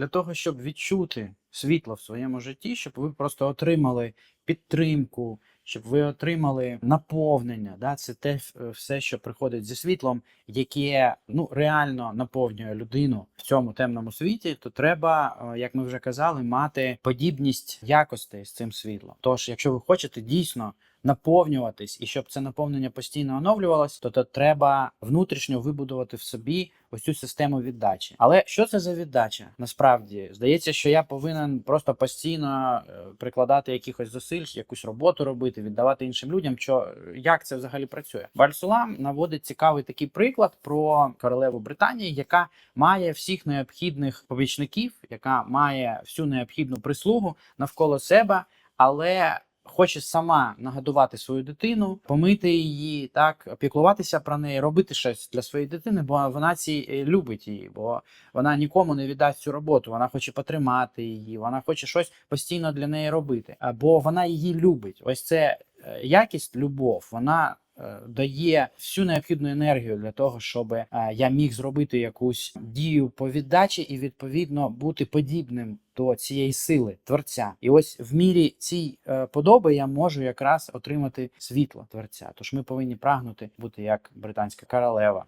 для того, щоб відчути світло в своєму житті, щоб ви просто отримали підтримку, щоб ви отримали наповнення. Да? Це те е, все, що приходить зі світлом, яке ну реально наповнює людину в цьому темному світі, то треба, е, як ми вже казали, мати подібність якостей з цим світлом. Тож, якщо ви хочете дійсно наповнюватись, і щоб це наповнення постійно оновлювалось, то, то треба внутрішньо вибудувати в собі ось цю систему віддачі. Але що це за віддача? Насправді здається, що я повинен просто постійно е, прикладати якихось зусиль, якусь роботу робити, віддавати іншим людям. Що як це взагалі працює? Вальсулам наводить цікавий такий приклад про королеву Британії, яка має всіх необхідних помічників, яка має всю необхідну прислугу навколо себе, але хоче сама нагодувати свою дитину, помити її, так піклуватися про неї, робити щось для своєї дитини, бо вона ці е, любить її, бо вона нікому не віддасть цю роботу. Вона хоче потримати її, вона хоче щось постійно для неї робити, або бо вона її любить. Ось це е, якість, любов, вона. Е, Дає всю необхідну енергію для того, щоб е, я міг зробити якусь дію по віддачі і відповідно бути подібним до цієї сили творця. І ось в мірі цій е, подоби я можу якраз отримати світло творця. Тож ми повинні прагнути бути як британська королева.